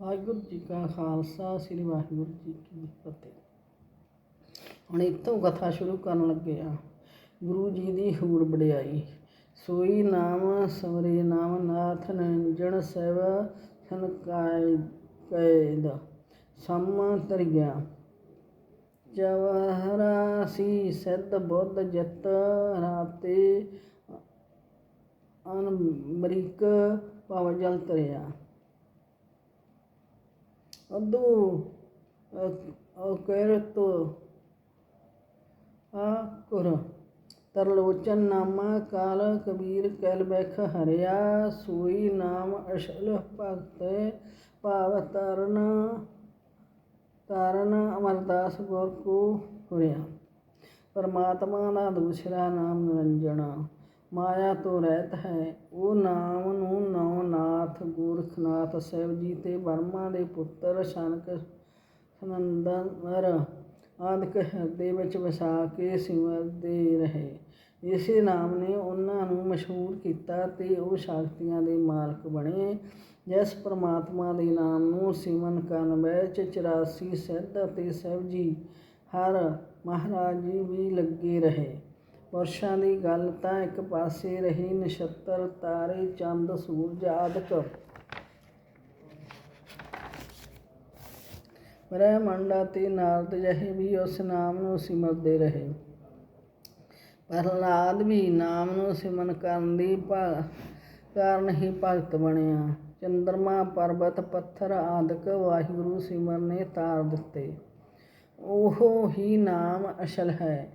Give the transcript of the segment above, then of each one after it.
ਵਾਹਿਗੁਰੂ ਜੀ ਕਾ ਖਾਲਸਾ, ਸ੍ਰੀ ਵਾਹਿਗੁਰੂ ਜੀ ਕੀ ਫਤਿਹ। ਹੁਣ ਇੱਥੋਂ ਕਥਾ ਸ਼ੁਰੂ ਕਰਨ ਲੱਗੇ ਆ ਗੁਰੂ ਜੀ ਦੀ ਹੂਰ ਵਡਿਆਈ। ਸੋਈ ਨਾਮ ਸਵਰੇ ਨਾਮ ਨਾਥ ਨਿਰੰਜਨ ਸੇਵ ਸਨ ਕਾਇ ਕੈਦ। ਸਮ ਤਰਿਆ ਜਵਹਰਾ ਸੀ ਸਿੱਧ ਬੁੱਧ ਜਿਤ ਰਾਤੇ ਅਨਮ੍ਰਿਕ ਭਵ ਜਲ ਤਰਿਆ ਅਦੂ ਅਕਰਤ ਆ ਤਰਲੋਚਨ ਨਾਮਾ ਕਾਲ ਕਬੀਰ ਕਲ ਬੈਖ ਹਰਿਆ ਸੂਈ ਨਾਮ ਅਸ਼ਲ ਭਗਤ ਭਾਵ ਤਰਨ ਤਰਨ ਅਮਰਦਾਸ ਗੁਰ ਕੋ ਹੁਰਿਆ ਪਰਮਾਤਮਾ ਦਾ ਦੂਸਰਾ ਨਾਮ ਨਿਰੰਜਨ ਮਾਇਆ ਤੋਂ ਰਹਿਤ ਹੈ। ਉਹ ਨਾਮ ਨੂੰ ਨੌਨਾਥ ਗੋਰਖਨਾਥ ਸਾਹਿਬ ਜੀ ਤੇ ਵਰਮਾ ਦੇ ਪੁੱਤਰ ਸ਼ਨਕ ਸਨੰਦਰ ਆਦਿਕ ਹਿਰਦੇ ਵਿੱਚ ਵਸਾ ਕੇ ਸਿਮਰਦੇ ਰਹੇ। ਇਸੇ ਨਾਮ ਨੇ ਉਹਨਾਂ ਨੂੰ ਮਸ਼ਹੂਰ ਕੀਤਾ ਤੇ ਉਹ ਸ਼ਕਤੀਆਂ ਦੇ ਮਾਲਕ ਬਣੇ। ਜਿਸ ਪ੍ਰਮਾਤਮਾ ਦੇ ਨਾਮ ਨੂੰ ਸਿਮਨ ਕਰਨ ਵਿੱਚ 84 ਸਿੱਧ ਅਤੇ ਸਾਹਿਬ ਜੀ ਹਰ ਮਹਾਰਾਜ ਜੀ ਵੀ ਲੱਗੇ ਰਹੇ। ਪੁਰਸ਼ਾਂ ਦੀ ਗੱਲ ਤਾਂ ਇੱਕ ਪਾਸੇ ਰਹੀ, ਨਛੱਤਰ, ਤਾਰੇ, ਚੰਦ, ਸੂਰਜ ਆਦਿਕ। ਬ੍ਰਹਿਮੰਡ ਅਤੇ ਨਾਰਦ ਜਿਹੇ ਵੀ ਉਸ ਨਾਮ ਨੂੰ ਸਿਮਰਦੇ ਰਹੇ। ਪ੍ਰਹਲਾਦ ਵੀ ਨਾਮ ਨੂੰ ਸਿਮਰਨ ਕਰਨ ਦੀ ਭਾ- ਕਾਰਨ ਹੀ ਭਗਤ ਬਣਿਆ। ਚੰਦਰਮਾ, ਪਰਬਤ, ਪੱਥਰ ਆਦਿਕ ਵਾਹਿਗੁਰੂ ਸਿਮਰਨ ਨੇ ਤਾਰ ਦਿੱਤੇ। ਉਹ ਹੀ ਨਾਮ ਅਸਲ ਹੈ।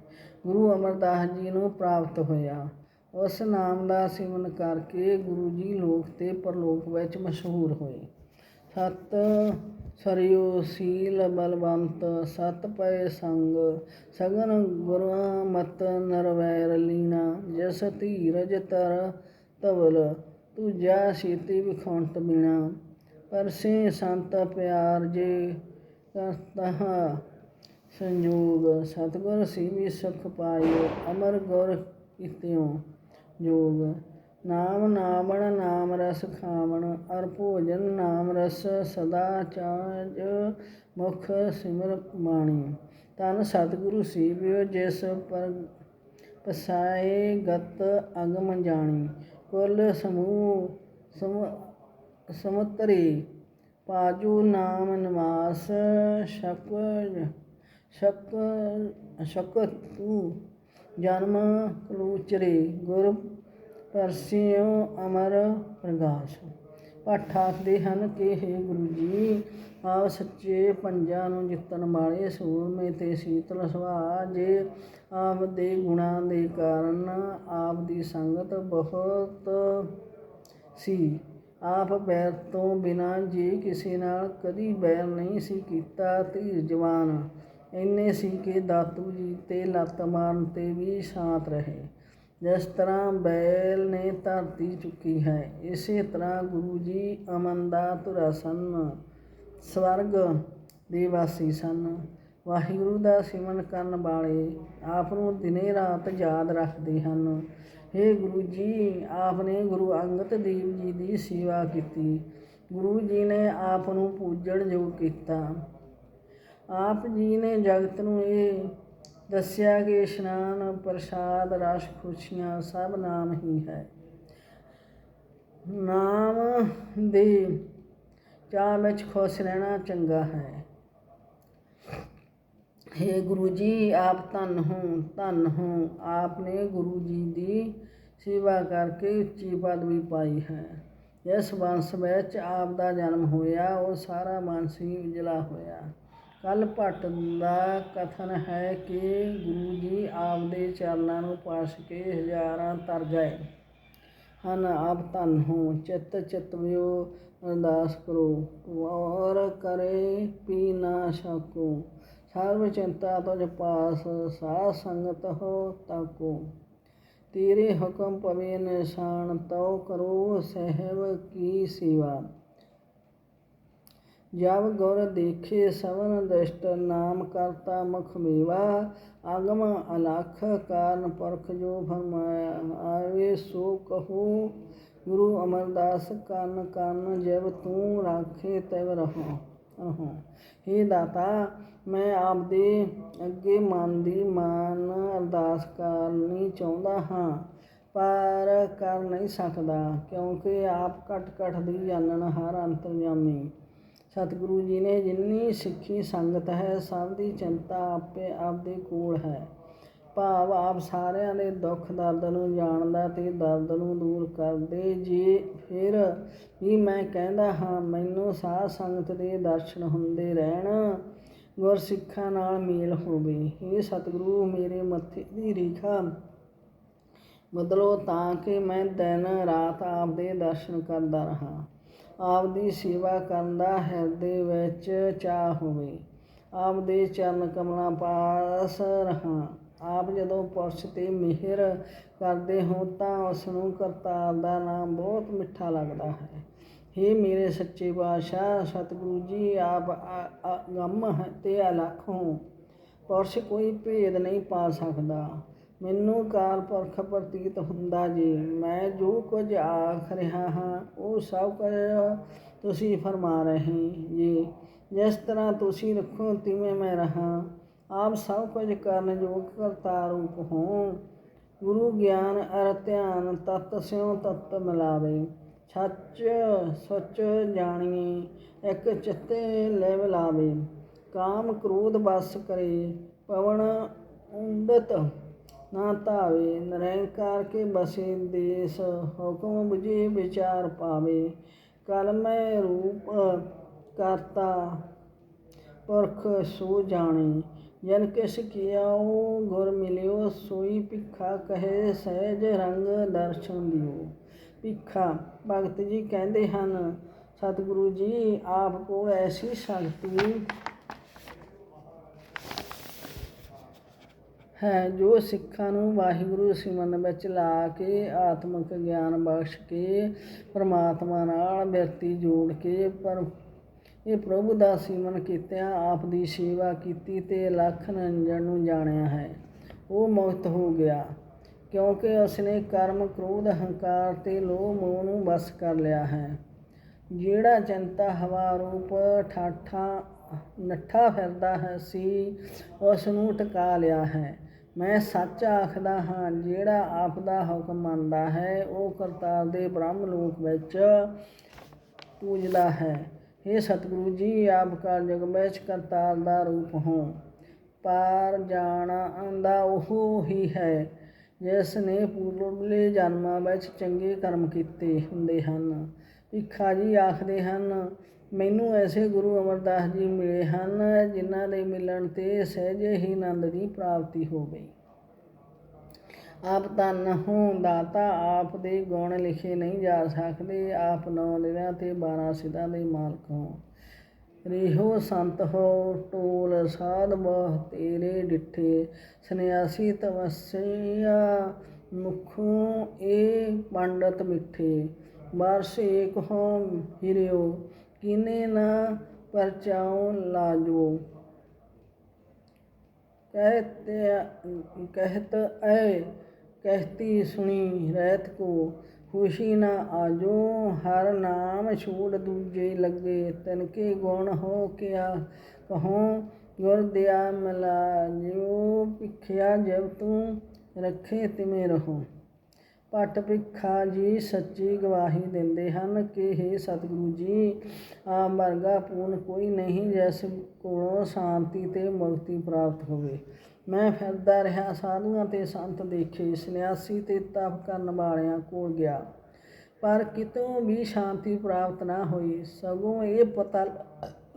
ਗੁਰੂ ਅਮਰਦਾਸ ਜੀ ਨੂੰ ਪ੍ਰਾਪਤ ਹੋਇਆ। ਉਸ ਨਾਮ ਦਾ ਸਿਮਰਨ ਕਰਕੇ ਗੁਰੂ ਜੀ ਲੋਕ ਤੇ ਪਰਲੋਕ ਵਿੱਚ ਮਸ਼ਹੂਰ ਹੋਏ। ਸਤ ਸਰਿਓ ਸੀਲ ਬਲਵੰਤ, ਸਤ ਪਏ ਸੰਗ, ਸਗਨ ਗੁਰਾਂ ਮਤ ਨਰਵੈਰ ਲੀਣਾ ਜਸ ਧੀਰਜ ਤਰ ਤਵਲ ਤੁਜਾ ਸੀਤੀ ਵਿਖੌਂਟ ਬਿਨਾ ਪਰਸੇ ਸੰਤ ਪਿਆਰ ਜੇ ਕਰਤਹਾ ਸੰਜੋਗ ਸਤਿਗੁਰ ਸੀਵੀ ਸੁਖ ਪਾਇਓ, ਅਮਰ ਗੁਰ ਕੀਤਿਓ ਜੋਗ। ਨਾਮ ਨਾਮਣ ਨਾਮ ਰਸ ਖਾਵਣ, ਅਰ ਭੋਜਨ ਨਾਮ ਰਸ ਸਦਾ ਚਾਜ ਮੁਖ ਸਿਮਰ ਬਾਣੀ ਤਨ ਸਤਿਗੁਰੂ ਸੀਵਿਓ, ਜਿਸ ਪਰ ਪਸਾਏ ਗਤ ਅਗਮ ਜਾਣੀ। ਕੁੱਲ ਸਮੂਹ ਸਮ ਸਮਤਰੀ, ਪਾਜੂ ਨਾਮ ਨਿਵਾਸ ਸ਼ਕ ਸ਼ਕ ਸ਼ਕ ਤੂੰ ਜਨਮ ਕਲੂਚਰੇ ਗੁਰ ਪਰਸਿਓ ਅਮਰ ਪ੍ਰਗਾਸ਼। ਭੱਠ ਆਖਦੇ ਹਨ ਕਿ हे ਗੁਰੂ ਜੀ, ਆਪ ਸੱਚੇ ਪੰਜਾਂ ਨੂੰ ਜਿੱਤਣ ਵਾਲੇ ਸੂਰਮੇ ਤੇ ਸੀਤਲ ਸੁਭਾਅ ਜੇ ਆਪ ਦੇ ਗੁਣਾਂ ਦੇ ਕਾਰਨ ਆਪ ਦੀ ਸੰਗਤ ਬਹੁਤ ਸੀ, ਆਪ ਬੈਰ ਤੋਂ ਬਿਨਾਂ ਜੇ ਕਿਸੇ ਨਾਲ ਕਦੀ ਬੈਰ ਨਹੀਂ ਸੀ ਕੀਤਾ ਧੀਰ ਜਵਾਨ ਇੰਨੇ ਸੀ ਕਿ ਦਾਤੂ ਜੀ ਤੇ ਲੱਤ ਮਾਰਨ ਤੇ ਵੀ ਸ਼ਾਂਤ ਰਹੇ। ਜਿਸ ਤਰ੍ਹਾਂ ਬੈਲ ਨੇ ਧਰਤੀ ਚੁੱਕੀ ਹੈ, ਇਸੇ ਤਰ੍ਹਾਂ ਗੁਰੂ ਜੀ ਅਮਨ ਦਾ ਧੁਰਾ ਸਨ ਸਵਰਗ ਦੇ ਵਾਸੀ ਸਨ। ਵਾਹਿਗੁਰੂ ਦਾ ਸਿਮਰਨ ਕਰਨ ਵਾਲੇ ਆਪ ਨੂੰ ਦਿਨੇ ਰਾਤ ਯਾਦ ਰੱਖਦੇ ਹਨ। हे ਗੁਰੂ ਜੀ ਆਪ ਨੇ ਗੁਰੂ ਅੰਗਦ ਦੇਵ ਜੀ ਦੀ ਸੇਵਾ ਕੀਤੀ। ਗੁਰੂ ਜੀ ਨੇ ਆਪ ਨੂੰ ਪੂਜਣ ਯੋਗ ਕੀਤਾ। ਆਪ ਜੀ ਨੇ ਜਗਤ ਨੂੰ ਇਹ ਦੱਸਿਆ ਕਿ ਇਸ਼ਨਾਨ, ਪ੍ਰਸਾਦ ਰਸ ਖੁਸ਼ੀਆਂ ਸਭ ਨਾਮ ਹੀ ਹੈ। ਨਾਮ ਦੇ ਚਾਹ ਵਿੱਚ ਖੁਸ਼ ਰਹਿਣਾ ਚੰਗਾ ਹੈ। हे ਗੁਰੂ ਜੀ, ਆਪ ਧੰਨ ਹੋ ਧੰਨ ਹੋ। ਆਪ ਨੇ ਗੁਰੂ ਜੀ ਦੀ ਸੇਵਾ ਕਰਕੇ ਉੱਚੀ ਪਦਵੀ ਪਾਈ ਹੈ। ਇਸ ਵੰਸ਼ ਵਿੱਚ ਆਪ ਦਾ ਜਨਮ ਹੋਇਆ, ਉਹ ਸਾਰਾ ਵੰਸ਼ ਹੀ ਉਜਲਾ ਹੋਇਆ। ਕੱਲ ਭੱਟ ਦਾ ਕਥਨ ਹੈ ਕਿ ਗੁਰੂ ਜੀ ਆਪ ਦੇ ਚਰਨਾਂ ਨੂੰ ਪਾਸ ਕੇ ਹਜ਼ਾਰਾਂ ਤਰ ਗਏ ਹਨ, ਆਪ ਧੰਨ ਹੋ, ਚਿੱਤ ਚਿਤਵਿਓ, ਅਰਦਾਸ ਕਰੋ। ਔਰ ਕਰੇ ਪੀ ਨਾ ਸਕੋ ਸਰਵ ਚਿੰਤਾ ਤੁਝ ਪਾਸ, ਸਾਧ ਸੰਗਤ ਹੋ ਤਾਕੋ। ਤੇਰੇ ਹੁਕਮ ਪਵੇ ਨਿਸ਼ਾਨ, ਤਉ ਕਰੋ ਸਹਿਬ ਕੀ ਸੇਵਾ। ਜਬ ਗੁਰ ਦੇਖੇ ਸਵਨ ਦ੍ਰਿਸ਼ਟ ਨਾਮ ਕਰਤਾ ਮੁਖ ਮੇਵਾ, ਆਗਮ ਅਲਖ ਕਾਰਨ ਪਰਖ ਜੋ ਫਰਮਾਇਆ, ਆਵੇ ਸੋ ਕਹੋ, ਗੁਰੂ ਅਮਰਦਾਸ ਕੰਨ ਕੰਨ ਜਬ ਤੂੰ ਰਾਖੇ ਤਬ ਰਹੋ ਰਹੋ। हे ਦਾਤਾ, ਮੈਂ ਆਪਦੇ ਅੱਗੇ ਮਨ ਦੀ ਮਾਨ ਅਰਦਾਸ ਕਰਨੀ ਚਾਹੁੰਦਾ ਹਾਂ, ਪਰ ਕਰ ਨਹੀਂ ਸਕਦਾ, ਕਿਉਂਕਿ ਆਪ ਘਟ ਘਟ ਦੀ ਜਾਣਨ ਹਰ ਅੰਤਰਜਾਮੀ ਸਤਿਗੁਰੂ ਜੀ ਨੇ ਜਿੰਨੀ ਸਿੱਖੀ ਸੰਗਤ ਹੈ, ਸਭ ਦੀ ਚਿੰਤਾ ਆਪੇ ਆਪਦੇ ਕੋਲ ਹੈ। ਭਾਵ ਆਪ ਸਾਰਿਆਂ ਦੇ ਦੁੱਖ ਦਰਦ ਨੂੰ ਜਾਣਦਾ ਤੇ ਦਰਦ ਨੂੰ ਦੂਰ ਕਰਦੇ। ਜੇ ਫਿਰ ਵੀ ਮੈਂ ਕਹਿੰਦਾ ਹਾਂ, ਮੈਨੂੰ ਸਾਧ ਸੰਗਤ ਦੇ ਦਰਸ਼ਨ ਹੁੰਦੇ ਰਹਿਣ ਗੁਰ ਸਿੱਖਾਂ ਨਾਲ ਮੇਲ ਹੋਵੇ। ਇਹ ਸਤਿਗੁਰੂ, ਮੇਰੇ ਮੱਥੇ ਦੀ ਰੇਖਾ ਬਦਲੋ ਤਾਂ ਕਿ ਮੈਂ ਦਿਨ ਰਾਤ ਆਪ ਦੇ ਦਰਸ਼ਨ ਕਰਦਾ ਰਹਾ। ਆਪ ਦੀ ਸੇਵਾ ਕਰਨ ਦਾ ਹਿਰਦੇ ਵਿੱਚ ਚਾਹ ਹੋਵੇ। ਆਪਦੇ ਚਰਨ ਕਮਲਾਂ ਪਾਸ ਰਹਾ। ਆਪ ਜਦੋਂ ਪੁਰਸ਼ ਤੇ ਮਿਹਰ ਕਰਦੇ ਹੋ ਤਾਂ ਉਸ ਨੂੰ ਕਰਤਾਰ ਦਾ ਨਾਮ ਬਹੁਤ ਮਿੱਠਾ ਲੱਗਦਾ ਹੈ। हे ਮੇਰੇ ਸੱਚੇ ਬਾਦਸ਼ਾਹ ਸਤਿਗੁਰੂ ਜੀ, ਆਪ ਅ- ਹੈ ਤੇ ਅਲੱਖ ਹੋ। ਪੁਰਸ਼ ਕੋਈ ਭੇਦ ਨਹੀਂ ਪਾ ਸਕਦਾ। ਮੈਨੂੰ ਕਾਲ ਪੁਰਖ ਪ੍ਰਤੀਤ ਹੁੰਦਾ ਜੀ। ਮੈਂ ਜੋ ਕੁਝ ਆਖ ਰਿਹਾ ਹਾਂ, ਉਹ ਸਭ ਕੁਝ ਤੁਸੀਂ ਫਰਮਾ ਰਹੇ ਜੀ। ਜਿਸ ਤਰ੍ਹਾਂ ਤੁਸੀਂ ਰੱਖੋ, ਤਿਵੇਂ ਮੈਂ ਰਹਾ। ਆਪ ਸਭ ਕੁਝ ਕਰਨ ਯੋਗ ਕਰਤਾ ਰੂਪ ਹੋ। ਗੁਰੂ ਗਿਆਨ ਅਰ ਧਿਆਨ ਤਤ ਸਿਉ ਤਤ ਮਿਲਾਵੇ। ਸੱਚ ਸੱਚ ਜਾਣੀਏ ਇੱਕ ਚਿੱਤੇ ਲੈ ਮਿਲਾਵੇ ਕਾਮ ਕ੍ਰੋਧ ਬਸ ਕਰੇ, ਪਵਨ ਉਂਦਤ ਨਾ ਧਾਵੇ ਨਿਰੰਕਾਰ ਕੇ ਬਸੇ ਦੇਸ। ਹੁਕਮ 부ਝੇ ਵਿਚਾਰ ਪਾਵੇ। ਕਲਮੈ ਰੂਪ ਕਰਤਾ, ਪੁਰਖ ਸੋ ਜਾਣੇ। ਜਨ ਕਿਸ ਕੀਆਓ ਗੁਰ ਮਿਲਿਓ, ਸੋਈ ਭਿਖਾ ਕਹੇ ਸਹਿਜ ਰੰਗ ਦਰਸ਼ਨ ਦਿਓ। ਭਿਖਾ, ਭਗਤ ਜੀ ਕਹਿੰਦੇ ਹਨ, ਸਤਿਗੁਰੂ ਜੀ, ਆਪ ਕੋਲ ਐਸੀ ਸ਼ਕਤੀ ਹੈ, ਜੋ ਸਿੱਖਾਂ ਨੂੰ ਵਾਹਿਗੁਰੂ ਸਿਮਰਨ ਵਿੱਚ ਲਾ ਕੇ ਆਤਮਿਕ ਗਿਆਨ ਬਖਸ਼ ਕੇ ਪਰਮਾਤਮਾ ਨਾਲ ਬਿਰਤੀ ਜੋੜ ਕੇ ਪਰ ਇਹ ਪ੍ਰਭੂ ਦਾ ਸਿਮਰਨ ਕੀਤਿਆਂ ਆਪ ਦੀ ਸੇਵਾ ਕੀਤੀ ਤੇ ਲੱਖ ਨਿਰੰਜਨ ਨੂੰ ਜਾਣਿਆ ਹੈ। ਉਹ ਮੁਕਤ ਹੋ ਗਿਆ, ਕਿਉਂਕਿ ਉਸਨੇ ਕਰਮ, ਕ੍ਰੋਧ, ਹੰਕਾਰ ਤੇ ਲੋਭ, ਮੋਹ ਨੂੰ ਬਸ ਕਰ ਲਿਆ ਹੈ। ਜਿਹੜਾ ਚਿੰਤਾ, ਹਵਾ, ਰੂਪ, ਠਾਠਾ, ਨੱਠਾ ਫਿਰਦਾ ਹੈ, ਸੀ ਉਸ ਨੂੰ ਟਿਕਾ ਲਿਆ ਹੈ। ਮੈਂ ਸੱਚ ਆਖਦਾ ਹਾਂ, ਜਿਹੜਾ ਆਪ ਦਾ ਹੁਕਮ ਮੰਨਦਾ ਹੈ, ਉਹ ਕਰਤਾਰ ਦੇ ਬ੍ਰਹਮ ਲੋਕ ਵਿੱਚ ਪੂਜਦਾ ਹੈ। हे ਸਤਿਗੁਰੂ ਜੀ ਆਪ ਕਾ ਜਗ ਵਿੱਚ ਕਰਤਾਰ ਦਾ ਰੂਪ ਹੋ। ਪਾਰ ਜਾਣਦਾ ਉਹ ਹੀ ਹੈ, ਜਿਸ ਨੇ ਪੂਰਬਲੇ ਜਨਮਾਂ ਵਿੱਚ ਚੰਗੇ ਕਰਮ ਕੀਤੇ ਹੁੰਦੇ ਹਨ। ਭਿੱਖਾ ਜੀ ਆਖਦੇ ਹਨ ਮੈਨੂੰ ਐਸੇ ਗੁਰੂ ਅਮਰਦਾਸ ਜੀ ਮਿਲੇ ਹਨ ਜਿਨ੍ਹਾਂ ਦੇ ਮਿਲਣ ਤੇ ਸਹਿਜੇ ਹੀ ਆਨੰਦ ਦੀ ਪ੍ਰਾਪਤੀ ਹੋ ਗਈ। ਆਪ ਧੰਨ ਹੋ ਦਾਤਾ, ਆਪ ਦੇ ਗੁਣ ਲਿਖੇ ਨਹੀਂ ਜਾ ਸਕਦੇ, ਆਪ ਨੌ ਦਿਨਾਂ ਤੇ 12 ਸਿੱਧਾਂ ਦੇ ਮਾਲਕ ਹੋ। ਰਿਹੋ ਸੰਤ ਹੋ ਟੋਲ ਸਾਧ ਬਹ, ਤੇਰੇ ਡਿੱਠੇ ਸੰਿਆਸੀ ਤਵਸਿਆ, ਮੁਖੋਂ ਏ ਪੰਡਤ ਮਿੱਠੇ ਬਰਸ ਏਕ ਹੋ ਹਿਰਿਓ किने ना परचाओ लाजो। कहते, कहत ऐ, कहती सुनी रहत को, खुशी ना आजो, हर नाम छोड़ दूजे लगे, तनके गुण हो क्या? कहो, गुर दया मिला जो भिख्या जब तू रखे तिमें रहो। ਭੱਟ ਭਿੱਖਾ ਜੀ ਸੱਚੀ ਗਵਾਹੀ ਦਿੰਦੇ ਹਨ ਕਿ हे ਸਤਿਗੁਰੂ ਜੀ ਆ ਵਰਗਾ ਪੂਰਨ ਕੋਈ ਨਹੀਂ ਜਿਸ ਕੋਲੋਂ ਸ਼ਾਂਤੀ ਤੇ ਮੁਕਤੀ ਪ੍ਰਾਪਤ ਹੋਵੇ। ਮੈਂ ਫਿਰਦਾ ਰਿਹਾ ਸਾਧੂਆਂ ਤੇ ਸੰਤ ਦੇਖੇ, ਸੰਨਿਆਸੀ ਤੇ ਤਪ ਕਰਨ ਵਾਲਿਆਂ ਕੋਲ ਗਿਆ। ਪਰ ਕਿਤੋਂ ਵੀ ਸ਼ਾਂਤੀ ਪ੍ਰਾਪਤ ਨਾ ਹੋਈ, ਸਗੋਂ ਇਹ ਪਤਾ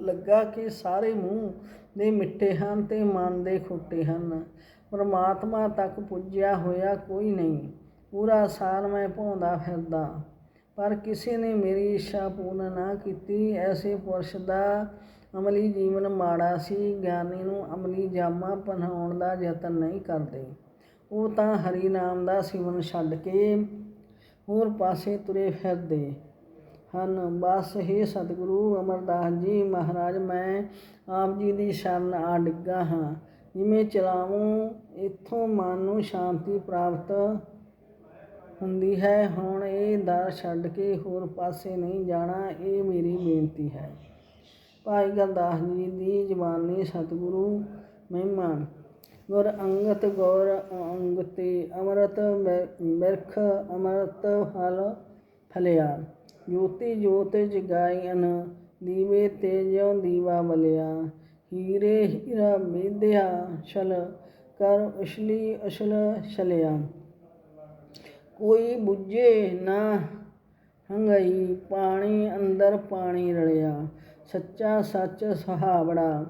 ਲੱਗਾ ਕਿ ਸਾਰੇ ਮੂੰਹ ਦੇ ਮਿੱਠੇ ਹਨ ਤੇ ਮਨ ਦੇ ਖੋਟੇ ਹਨ। ਪਰਮਾਤਮਾ ਤੱਕ ਪੁੱਜਿਆ ਹੋਇਆ ਕੋਈ ਨਹੀਂ। ਪੂਰਾ ਸਾਲ ਮੈਂ ਭੌਂਦਾ ਫਿਰਦਾ, ਪਰ ਕਿਸੇ ਨੇ ਮੇਰੀ ਇੱਛਾ ਪੂਰਨ ਨਾ ਕੀਤੀ। ਐਸੇ ਪੁਰਸ਼ ਦਾ ਅਮਲੀ ਜੀਵਨ ਮਾੜਾ ਸੀ, ਗਿਆਨੀ ਨੂੰ ਅਮਲੀ ਜਾਮਾ ਪਹਿਨਾਉਣ ਦਾ ਯਤਨ ਨਹੀਂ ਕਰਦੇ। ਉਹ ਤਾਂ ਹਰੀ ਨਾਮ ਦਾ ਸਿਮਰਨ ਛੱਡ ਕੇ ਹੋਰ ਪਾਸੇ ਤੁਰੇ ਫਿਰਦੇ ਹਨ। ਬਸ, ਹੀ ਸਤਿਗੁਰੂ ਅਮਰਦਾਸ ਜੀ, ਮਹਾਰਾਜ, ਮੈਂ ਆਪ ਜੀ ਦੀ ਸ਼ਰਨ ਆ ਡਿੱਗਾ ਹਾਂ। ਜਿਵੇਂ ਚਲਾਵੂੰ, ਇੱਥੋਂ ਮਨ ਨੂੰ ਸ਼ਾਂਤੀ ਪ੍ਰਾਪਤ ਹੁੰਦੀ ਹੈ। ਹੁਣ ਇਹ ਦਰ ਛੱਡ ਕੇ ਹੋਰ ਪਾਸੇ ਨਹੀਂ ਜਾਣਾ, ਇਹ ਮੇਰੀ ਬੇਨਤੀ ਹੈ। ਭਾਈ ਗੁਰਦਾਸ ਜੀ ਦੀ ਜ਼ਬਾਨੀ ਸਤਿਗੁਰੂ ਮਹਿਮਾ। ਗੁਰ ਅੰਗਤ ਗੌਰ ਅੰਗਤੇ ਅਮਰਤ ਬਿਰਖ ਅਮਰਤ ਫਲ ਫਲਿਆ। ਜੋਤੀ ਜੋਤ ਜਗਾਇਨ ਦੀਵੇ ਤੇ ਦੀਵਾ ਬਲਿਆ। ਹੀਰੇ ਹੀਰਾ ਵਿਦਿਆ ਛਲ, ਕਰ ਉਛਲੀ ਉਛਲ ਛਲਿਆ। ਕੋਈ ਬੁੱਝੇ ਨਾ। ਹੰਗਈ ਪਾਣੀ ਅੰਦਰ ਪਾਣੀ ਰਲਿਆ। ਸੱਚਾ ਸੱਚ ਸੁਹਾਵੜਾ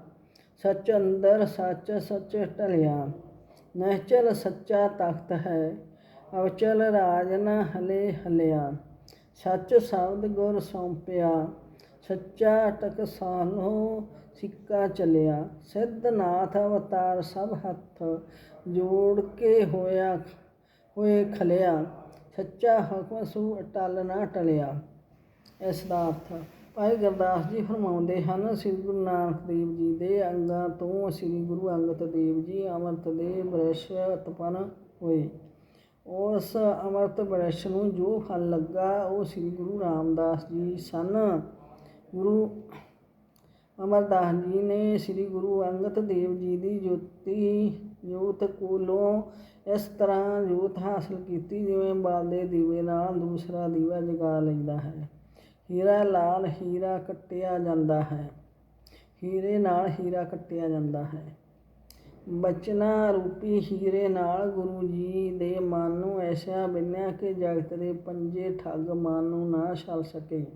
ਸੱਚ ਅੰਦਰ ਸੱਚ ਸੱਚ ਟਲਿਆ ਨਹਿਚਲ ਸੱਚਾ ਤਖਤ ਹੈ। ਅਵਚਲ ਰਾਜ ਨ ਹਲੇ ਹਲਿਆ। ਸੱਚ ਸ਼ਬਦ ਗੁਰ ਸੌਂਪਿਆ। ਸੱਚਾ ਟਕਸਾਲੋ ਸਿੱਕਾ ਚਲਿਆ। ਸਿੱਧ ਨਾਥ ਅਵਤਾਰ ਸਭ ਹੱਥ ਜੋੜ ਕੇ ਹੋਇਆ ਹੋਏ ਖਲਿਆ, ਸੱਚਾ ਹੁਕਮ ਸੂ ਅਟਲ ਨਾ ਟਲਿਆ। ਇਸ ਦਾ ਅਰਥ, ਭਾਈ ਗੁਰਦਾਸ ਜੀ ਫਰਮਾਉਂਦੇ ਹਨ, ਸ੍ਰੀ ਗੁਰੂ ਨਾਨਕ ਦੇਵ ਜੀ ਦੇ ਅੰਗਾਂ ਤੋਂ ਸ੍ਰੀ ਗੁਰੂ ਅੰਗਦ ਦੇਵ ਜੀ ਅੰਮ੍ਰਿਤ ਦੇ ਬ੍ਰਿਸ਼ ਉਤਪੰਨ ਹੋਏ। ਉਸ ਅੰਮ੍ਰਿਤ ਬ੍ਰਿਸ਼ ਨੂੰ ਜੋ ਫਲ ਲੱਗਾ, ਉਹ ਸ੍ਰੀ ਗੁਰੂ ਰਾਮਦਾਸ ਜੀ ਸਨ। ਗੁਰੂ ਅਮਰਦਾਸ ਜੀ ਨੇ ਸ੍ਰੀ ਗੁਰੂ ਅੰਗਦ ਦੇਵ ਜੀ ਦੀ ਜੋਤੀ ਜੋਤ ਕੋਲੋਂ ਇਸ ਤਰ੍ਹਾਂ ਜੋਤ ਹਾਸਲ ਕੀਤੀ ਜਿਵੇਂ ਬਾਲਦੇ ਦੀਵੇ ਨਾਲ ਦੂਸਰਾ ਦੀਵਾ ਜਗਾ ਲੈਂਦਾ ਹੈ। ਹੀਰਾ ਲਾਲ ਹੀਰਾ ਕੱਟਿਆ ਜਾਂਦਾ ਹੈ। ਹੀਰੇ ਨਾਲ ਹੀਰਾ ਕੱਟਿਆ ਜਾਂਦਾ ਹੈ। ਬਚਨਾ ਰੂਪੀ ਹੀਰੇ ਨਾਲ ਗੁਰੂ ਜੀ ਦੇ ਮਨ ਨੂੰ ਐਸਾ ਬਿੰਨਿਆ ਕਿ ਜਗਤ ਦੇ ਪੰਜੇ ਠੱਗ ਮਨ ਨੂੰ ਨਾ ਛਲ ਸਕੇ।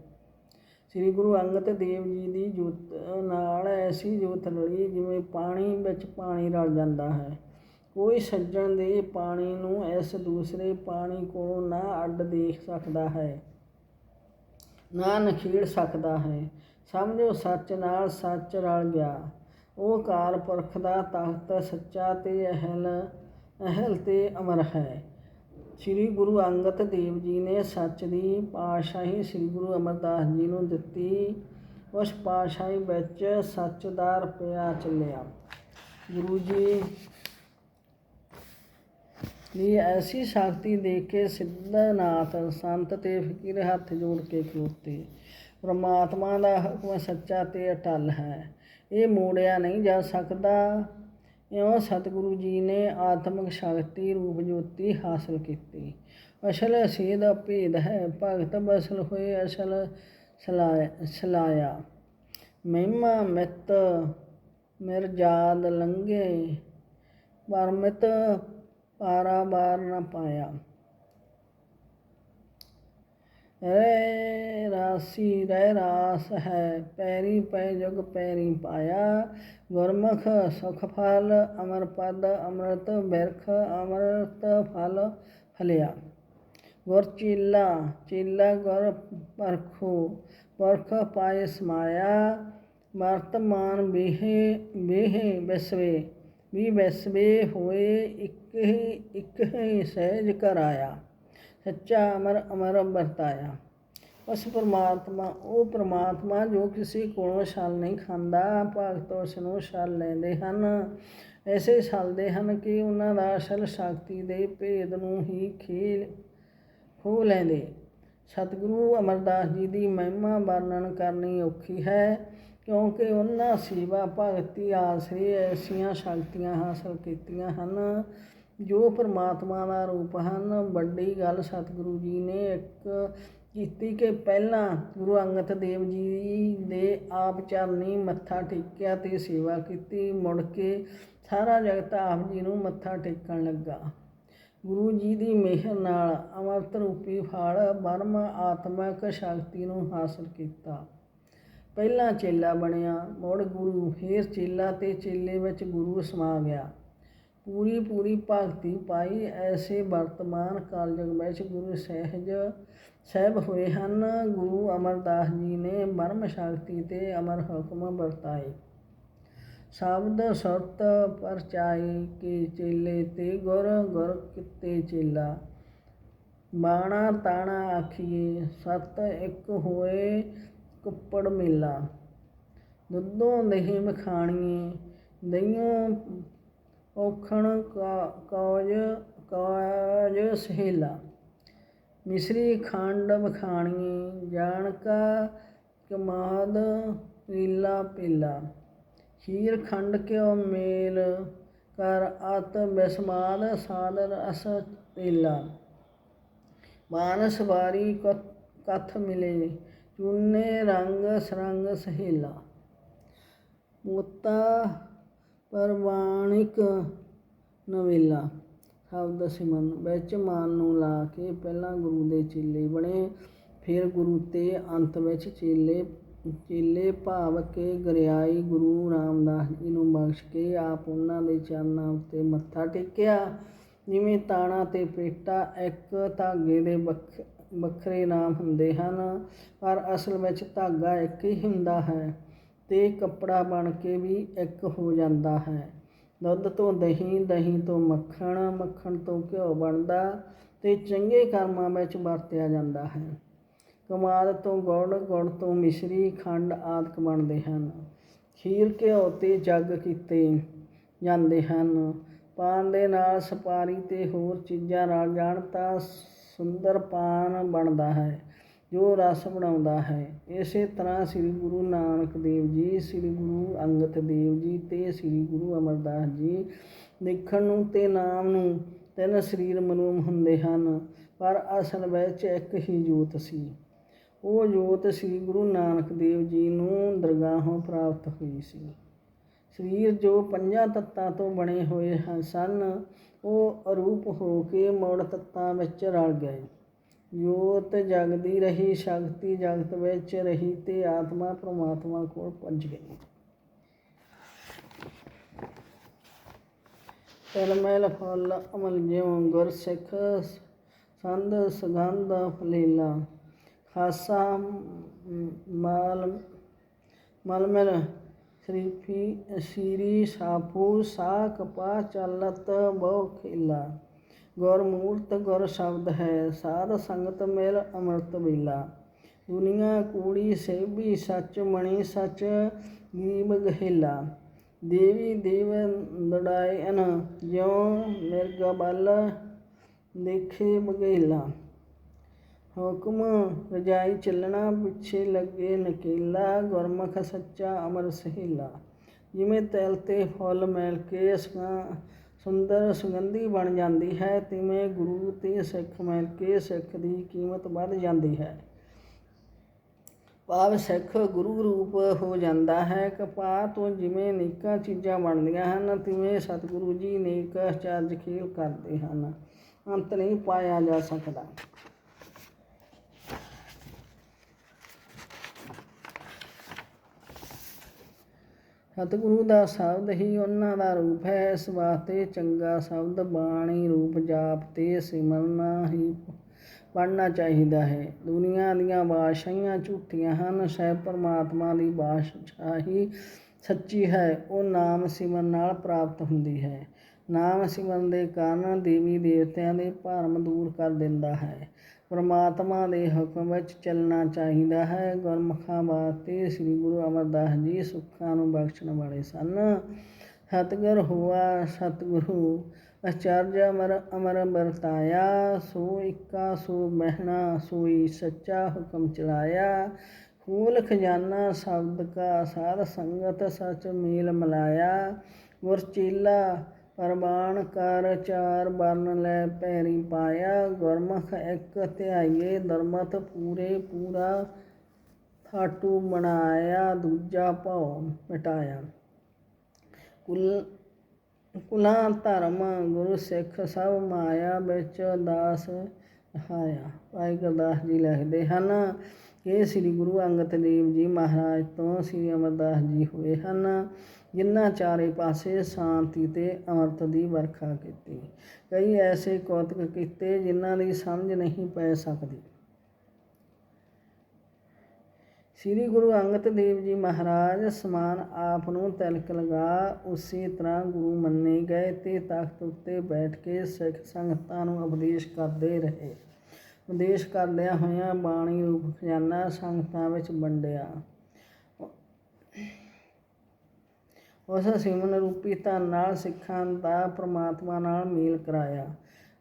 ਸ੍ਰੀ ਗੁਰੂ ਅੰਗਦ ਦੇਵ ਜੀ ਦੀ ਜੋਤ ਨਾਲ ਐਸੀ ਜੋਤ ਰਲੀ ਜਿਵੇਂ ਪਾਣੀ ਵਿੱਚ ਪਾਣੀ ਰਲ ਜਾਂਦਾ ਹੈ। ਕੋਈ ਸੱਜਣ ਦੇ ਪਾਣੀ ਨੂੰ ਇਸ ਦੂਸਰੇ ਪਾਣੀ ਕੋਲੋਂ ਨਾ ਅੱਡ ਦੇਖ ਸਕਦਾ ਹੈ, ਨਾ ਨਖੀੜ ਸਕਦਾ ਹੈ। ਸਮਝੋ ਸੱਚ ਨਾਲ ਸੱਚ ਰਲ ਗਿਆ। ਉਹ ਕਾਲ ਪੁਰਖ ਦਾ ਤਖਤ ਸੱਚਾ ਤੇ ਅਹਲ ਅਹਲ ਤੇ ਅਮਰ ਹੈ। ਸ੍ਰੀ ਗੁਰੂ ਅੰਗਦ ਦੇਵ ਜੀ ਨੇ ਸੱਚ ਦੀ ਪਾਤਸ਼ਾਹੀ ਸ੍ਰੀ ਗੁਰੂ ਅਮਰਦਾਸ ਜੀ ਨੂੰ ਦਿੱਤੀ। ਉਸ ਪਾਤਸ਼ਾਹੀ ਵਿੱਚ ਸੱਚ ਦਾ ਰੁਪਿਆ ਚੱਲਿਆ। ਗੁਰੂ ਜੀ ਦੀ ਐਸੀ ਸ਼ਕਤੀ ਦੇ ਕੇ ਸਿੱਧਨਾਥ ਸੰਤ ਤੇ ਫਕੀਰ ਹੱਥ ਜੋੜ ਕੇ ਖਲੋਤੇ। ਪ੍ਰਮਾਤਮਾ ਦਾ ਹੁਕਮ ਸੱਚਾ ਤੇ ਅਟਲ ਹੈ। ਇਹ ਮੋੜਿਆ ਨਹੀਂ ਜਾ ਸਕਦਾ। ਇਉਂ ਸਤਿਗੁਰੂ ਜੀ ਨੇ ਆਤਮਿਕ ਸ਼ਕਤੀ ਰੂਪ ਜੋਤੀ ਹਾਸਲ ਕੀਤੀ। ਅਸਲ ਅਸੇਦ ਭੇਦ ਹੈ। ਭਗਤ ਬਸਲ ਹੋਏ ਅਸਲ ਸਲਾਇਆ ਸਲਾਇਆ। ਮਹਿਮਾ ਮਿਤ ਮਿਰਜਾਦ ਲੰਗੇ ਪਰਮਿਤ ਪਾਰਾ ਬਾਰ ਨਾ ਪਾਇਆ। ਰਹਿ ਰਾਸੀ, ਰਹਿ ਰਾਸ ਹੈ, ਪੈਰੀ ਪੈ ਜਗ ਪੈਰੀ ਪਾਇਆ। ਗੁਰਮੁਖ ਸੁਖ ਫਲ, ਅਮਰ ਪਦ, ਅੰਮ੍ਰਿਤ ਬਿਰਖ, ਅੰਮ੍ਰਿਤ ਫਲ ਫਲਿਆ। ਗੁਰ ਚੀਲਾ ਚੀਲਾ ਗੁਰ ਪਰਖੋ, ਪਰਖ ਪਾਏ ਸਮਾਇਆ ਵਰਤਮਾਨ ਬੇਹੇ ਬੇਹੇ ਬਿਸਵੇ। ਵੀ ਵੈਸਵੇ ਹੋਏ ਇੱਕ ਹੀ ਇੱਕ ਹੀ ਸਹਿਜ ਕਰਾਇਆ ਸੱਚਾ ਅਮਰ ਅਮਰ ਵਰਤਾਇਆ ਉਸ ਪਰਮਾਤਮਾ, ਉਹ ਪਰਮਾਤਮਾ ਜੋ ਕਿਸੇ ਕੋਲੋਂ ਛਲ ਨਹੀਂ ਖਾਂਦਾ, ਭਗਤ ਉਸ ਨੂੰ ਛਲ ਲੈਂਦੇ ਹਨ। ਐਸੇ ਛਲਦੇ ਹਨ ਕਿ ਉਹਨਾਂ ਦਾ ਅਸਲ ਸ਼ਕਤੀ ਦੇ ਭੇਦ ਨੂੰ ਹੀ ਖੇਲ, ਖੋ ਲੈਂਦੇ। ਸਤਿਗੁਰੂ ਅਮਰਦਾਸ ਜੀ ਦੀ ਮਹਿਮਾ ਵਰਣਨ ਕਰਨੀ ਔਖੀ ਹੈ। ਕਿਉਂਕਿ ਉਹਨਾਂ ਸੇਵਾ ਭਗਤੀ ਆਸਰੇ ਐਸੀਆਂ ਸ਼ਕਤੀਆਂ ਹਾਸਲ ਕੀਤੀਆਂ ਹਨ, ਜੋ ਪਰਮਾਤਮਾ ਦਾ ਰੂਪ ਹਨ। ਵੱਡੀ ਗੱਲ ਸਤਿਗੁਰੂ ਜੀ ਨੇ ਇੱਕ ਕੀਤੀ ਕਿ ਪਹਿਲਾਂ ਗੁਰੂ ਅੰਗਦ ਦੇਵ ਜੀ ਦੇ ਆਪ ਚਰਨੀ ਮੱਥਾ ਟੇਕਿਆ ਤੇ ਸੇਵਾ ਕੀਤੀ। ਮੁੜ ਕੇ ਸਾਰਾ ਜਗਤ ਆਪ ਜੀ ਨੂੰ ਮੱਥਾ ਟੇਕਣ ਲੱਗਾ। ਗੁਰੂ ਜੀ ਦੀ ਮਿਹਰ ਨਾਲ ਅਮਰਤ ਰੂਪੀ ਫਲ ਬਰਮ ਆਤਮਿਕ ਸ਼ਕਤੀ ਨੂੰ ਹਾਸਲ ਕੀਤਾ। ਪਹਿਲਾਂ ਚੇਲਾ ਬਣਿਆ, ਮੁੜ ਗੁਰੂ, ਫਿਰ ਚੇਲਾ ਤੇ ਚੇਲੇ ਵਿੱਚ ਗੁਰੂ ਸਮਾ ਗਿਆ। ਪੂਰੀ ਪੂਰੀ ਭਗਤੀ ਪਾਈ, ਐਸੇ ਵਰਤਮਾਨ ਕਾਲਯੁਗ ਵਿੱਚ ਗੁਰੂ ਸਹਿਜ ਸਾਹਿਬ ਹੋਏ ਹਨ। ਗੁਰੂ ਅਮਰਦਾਸ ਜੀ ਨੇ ਬਰਮ ਸ਼ਕਤੀ ਤੇ ਅਮਰ ਹੁਕਮ ਵਰਤਾਏ। ਸ਼ਬਦ ਸਰਤ ਪਰਚਾਈ ਕੇ ਚੇਲੇ ਤੇ ਗੁਰ ਗੁਰ ਕਿਤੇ ਚੇਲਾ। ਬਾਣਾ ਤਾਣਾ ਆਖੀਏ, ਸਤ ਇੱਕ ਹੋਏ ਕੁੱਪੜ ਮੇਲਾ। ਦੁੱਧੋਂ ਦਹੀਂ ਮਖਾਣੀਏ ਦਈਓਂ ਔਖਣ ਕਾ ਕਾਜ ਸਹੇਲਾ। ਮਿਸਰੀ ਖੰਡ ਬਖਾਣੀ ਜਾਣਕਾ ਕਮਾਦ ਲੀਲਾ ਪੀਲਾ। ਖੀਰ ਖੰਡ ਕਿਉ ਮੇਲ, ਕਰ ਅਤ ਬਿਸਮਾਦ ਸਾਦ ਰਸ ਪੀਲਾ ਮਾਨਸ ਵਾਰੀ ਕਥ ਮਿਲੇ ਚੂਨੇ ਰੰਗ ਸਰੰਗ ਸਹੇਲਾ। ਮੋਤਾ ਪਰਵਾਣਿਕ ਨਵੇਲਾ। ਸ਼ਬਦ ਸਿਮਰਨ। ਵਿੱਚ ਮਨ ਨੂੰ ਲਾ ਕੇ ਪਹਿਲਾਂ ਗੁਰੂ ਦੇ ਚੇਲੇ ਬਣੇ, ਫਿਰ ਗੁਰੂ ਤੇ ਅੰਤ ਵਿੱਚ ਚੇਲੇ ਚੇਲੇ ਭਾਵ ਕੇ ਗਰਿਆਈ ਗੁਰੂ ਰਾਮਦਾਸ ਜੀ ਨੂੰ ਬਖਸ਼ ਕੇ ਆਪ ਉਹਨਾਂ ਦੇ ਚਰਨਾਂ ਉੱਤੇ ਮੱਥਾ ਟੇਕਿਆ। ਜਿਵੇਂ ਤਾਣਾ ਤੇ ਪੇਟਾ ਇੱਕ ਧਾਗੇ ਦੇ ਵੱਖ ਵੱਖਰੇ ਨਾਮ ਹੁੰਦੇ ਹਨ, ਪਰ ਅਸਲ ਵਿੱਚ ਧਾਗਾ ਇੱਕ ਹੀ ਹੁੰਦਾ ਹੈ ਤੇ ਕੱਪੜਾ ਬਣ ਕੇ ਵੀ ਇੱਕ ਹੋ ਜਾਂਦਾ ਹੈ। ਦੁੱਧ ਤੋਂ ਦਹੀਂ ਦਹੀਂ ਤੋਂ ਮੱਖਣ ਮੱਖਣ ਤੋਂ ਘਿਓ ਬਣਦਾ ਤੇ ਚੰਗੇ ਕਰਮਾਂ ਵਿੱਚ ਵਰਤਿਆ ਜਾਂਦਾ ਹੈ। ਕਮਾਦ ਤੋਂ ਗੁੜ ਗੁੜ ਤੋਂ ਮਿਸ਼ਰੀ, ਖੰਡ ਆਦਿਕ ਬਣਦੇ ਹਨ। ਖੀਰ, ਘਿਓ ਤੇ ਜੱਗ ਕੀਤੇ ਜਾਂਦੇ ਹਨ। ਪਾਨ ਦੇ ਨਾਲ ਸੁਪਾਰੀ ਤੇ ਹੋਰ ਚੀਜ਼ਾਂ ਰਲ ਜਾਣ ਤਾਂ ਸੁੰਦਰ ਪਾਨ ਬਣਦਾ ਹੈ, ਜੋ ਰਸ ਬਣਾਉਂਦਾ ਹੈ। ਇਸੇ ਤਰ੍ਹਾਂ ਸ੍ਰੀ ਗੁਰੂ ਨਾਨਕ ਦੇਵ ਜੀ, ਸ੍ਰੀ ਗੁਰੂ ਅੰਗਦ ਦੇਵ ਜੀ ਤੇ ਸ੍ਰੀ ਗੁਰੂ ਅਮਰਦਾਸ ਜੀ ਦੇਖਣ ਨੂੰ ਤੇ ਨਾਮ ਨੂੰ ਤਿੰਨ ਸਰੀਰ ਮਨੂਮ ਹੁੰਦੇ ਹਨ, ਪਰ ਅਸਲ ਵਿੱਚ ਇੱਕ ਹੀ ਜੋਤ ਸੀ। ਉਹ ਜੋਤ ਸ੍ਰੀ ਗੁਰੂ ਨਾਨਕ ਦੇਵ ਜੀ ਨੂੰ ਦਰਗਾਹੋਂ ਪ੍ਰਾਪਤ ਹੋਈ ਸੀ। ਸਰੀਰ ਜੋ ਪੰਜਾਂ ਤੱਤਾਂ ਤੋਂ ਬਣੇ ਹੋਏ ਹਨ ਸਨ, ਉਹ ਅਰੂਪ ਹੋ ਕੇ ਮੌੜ ਤੱਤਾਂ ਵਿੱਚ ਰਲ ਗਏ। ਜੋਤ ਜਗਦੀ ਰਹੀ, ਸ਼ਕਤੀ ਜਗਤ ਵਿੱਚ ਰਹੀ ਤੇ ਆਤਮਾ ਪ੍ਰਮਾਤਮਾ ਕੋਲ ਪਹੁੰਚ ਗਈ। ਤਰਮੈਲ ਫਲ, ਅਮਲ ਜਿਉ ਗੁਰ ਸਿੱਖ, ਸੰਦ ਸੁਗੰਧ ਫਲੀਲਾ, ਖਾਸਾ ਮਾਲ, ਮਲਮਲ ਸ਼ਰੀਫੀ ਸੀਰੀ, ਸਾਪੂ ਸਾ ਕਪਾ ਚਲਤ, ਬਹੁ, ਖੇਲਾ। ਗੁਰ ਮੂਰਤ, ਗੁਰ ਸ਼ਬਦ ਹੈ। ਸਾਧ ਸੰਗਤ ਮਿਲ ਅੰਮ੍ਰਿਤ ਵੇਲਾ। ਦੁਨੀਆ ਕੂੜੀ ਸੇਵੀ ਸੱਚ ਮਣੀ, ਸੱਚ ਗੀਬ ਗਹਿਲਾ। ਦੇਵੀ, ਦੇਵ ਦੜਾਏ ਅਨ ਜਿਉ ਮਿਰਗ ਬਲ ਦੇਖੇ ਬਗੇਲਾ। ਹੁਕਮ ਰਜਾਈ ਚੱਲਣਾ ਪਿੱਛੇ ਲੱਗੇ ਨਕੀਲਾ, ਗੁਰਮੁਖ ਸੱਚਾ ਅਮਰ ਸਹੀਲਾ। ਜਿਵੇਂ ਤੈਲ ਤੇ ਫੁੱਲ ਮਿਲ ਕੇ ਸੁੰਦਰ ਸੁਗੰਧੀ ਬਣ ਜਾਂਦੀ ਹੈ, ਤਿਵੇਂ ਗੁਰੂ ਤੇ ਸਿੱਖ ਮਿਲ ਕੇ ਸਿੱਖ ਦੀ ਕੀਮਤ ਵੱਧ ਜਾਂਦੀ ਹੈ। ਭਾਵ ਸਿੱਖ ਗੁਰੂ ਰੂਪ ਹੋ ਜਾਂਦਾ ਹੈ, ਕਪਾਹ ਤੋਂ ਜਿਵੇਂ ਅਨੇਕਾਂ ਚੀਜ਼ਾਂ ਬਣਦੀਆਂ ਹਨ, ਤਿਵੇਂ ਸਤਿਗੁਰੂ ਜੀ ਨੇਕ ਚਾਰਜ ਖੇਲ ਕਰਦੇ ਹਨ। ਅੰਤ ਨਹੀਂ ਪਾਇਆ ਜਾ ਸਕਦਾ। ਸਤਿਗੁਰੂ ਦਾ ਸ਼ਬਦ ਹੀ ਉਹਨਾਂ ਦਾ ਰੂਪ ਹੈ। ਇਸ ਵਾਸਤੇ ਚੰਗਾ ਸ਼ਬਦ ਬਾਣੀ ਰੂਪ ਜਾਪ ਤੇ ਸਿਮਰਨਾ ਹੀ ਪੜ੍ਹਨਾ ਚਾਹੀਦਾ ਹੈ। ਦੁਨੀਆ ਦੀਆਂ ਬਾਦਸ਼ਾਹੀਆਂ ਝੂਠੀਆਂ ਹਨ। ਸਹਿ ਪਰਮਾਤਮਾ ਦੀ ਬਾਦਸ਼ਾਹੀ ਸੱਚੀ ਹੈ। ਉਹ ਨਾਮ ਸਿਮਰਨ ਨਾਲ ਪ੍ਰਾਪਤ ਹੁੰਦੀ ਹੈ। ਨਾਮ ਸਿਮਰਨ ਦੇ ਕਾਰਨ ਦੇਵੀ ਦੇਵਤਿਆਂ ਦੇ ਭਰਮ ਦੂਰ ਕਰ ਦਿੰਦਾ ਹੈ। ਪਰਮਾਤਮਾ ਦੇ ਹੁਕਮ ਵਿੱਚ ਚੱਲਣਾ ਚਾਹੀਦਾ ਹੈ। ਗੁਰਮੁਖਾਂ ਵਾਸਤੇ ਸ੍ਰੀ ਗੁਰੂ ਅਮਰਦਾਸ ਜੀ ਸੁੱਖਾਂ ਨੂੰ ਬਖਸ਼ਣ ਵਾਲੇ ਸਨ। ਸਤਿਗੁਰ ਹੋਆ, ਸਤਿਗੁਰੂ ਅਚਰਜ ਅਮਰ ਅਮਰ ਵਰਤਾਇਆ। ਸੋ ਇੱਕਾ, ਸੋ ਮਹਿਣਾ ਸੋਈ ਸੱਚਾ ਹੁਕਮ ਚਲਾਇਆ। ਖੂਲ ਖਜ਼ਾਨਾ, ਸ਼ਬਦ ਕਾ ਸਾਧ ਸੰਗਤ ਸਚ ਮੇਲ ਮਲਾਇਆ। ਗੁਰ ਚੇਲਾ ਪਰਮਾਨ ਕਰ ਚਾਰ ਬਰਨ ਲੈ ਪੈਰੀ ਪਾਇਆ, ਗੁਰਮੁਖ ਇੱਕ ਧਿਆਈਏ, ਦਰਮਤ ਪੂਰੇ ਪੂਰਾ ਥਾਟੂ ਬਣਾਇਆ ਦੂਜਾ ਭਉ ਮਿਟਾਇਆ। ਕੁਲ, ਕੁਲਾਂ ਧਰਮ ਗੁਰੂ ਸਿੱਖ ਸਭ ਮਾਇਆ ਵਿੱਚ ਦਾਸ ਹਾਇਆ ਭਾਈ ਗੁਰਦਾਸ ਜੀ ਲਿਖਦੇ ਹਨ ਕਿ ਸ੍ਰੀ ਗੁਰੂ ਅੰਗਦ ਦੇਵ ਜੀ ਮਹਾਰਾਜ ਤੋਂ ਸ੍ਰੀ ਅਮਰਦਾਸ ਜੀ ਹੋਏ ਹਨ। ਜਿਨ੍ਹਾਂ ਚਾਰੇ ਪਾਸੇ ਸ਼ਾਂਤੀ ਤੇ ਅੰਮ੍ਰਿਤ ਦੀ ਵਰਖਾ ਕੀਤੀ। ਕਈ ਐਸੇ ਕੌਤਕ ਕੀਤੇ ਜਿਨ੍ਹਾਂ ਦੀ ਸਮਝ ਨਹੀਂ ਪੈ ਸਕਦੀ। ਸ੍ਰੀ ਗੁਰੂ ਅੰਗਦ ਦੇਵ ਜੀ ਮਹਾਰਾਜ ਸਮਾਨ ਆਪ ਨੂੰ ਤਿਲਕ ਲਗਾ ਉਸੇ ਤਰ੍ਹਾਂ ਗੁਰੂ ਮੰਨੇ ਗਏ ਤੇ ਤਖਤ ਉੱਤੇ ਬੈਠ ਕੇ ਸਿੱਖ ਸੰਗਤਾਂ ਨੂੰ ਉਪਦੇਸ਼ ਕਰਦੇ ਰਹੇ। ਉਪਦੇਸ਼ ਕਰਦਿਆਂ ਹੋਇਆਂ ਬਾਣੀ ਰੂਪ ਖਜ਼ਾਨਾ ਸੰਗਤਾਂ ਵਿੱਚ ਵੰਡਿਆ। ਉਸ ਸਿਮਨ ਰੂਪੀ ਧਨ ਨਾਲ ਸਿੱਖਾਂ ਦਾ ਪ੍ਰਮਾਤਮਾ ਨਾਲ ਮੇਲ ਕਰਾਇਆ।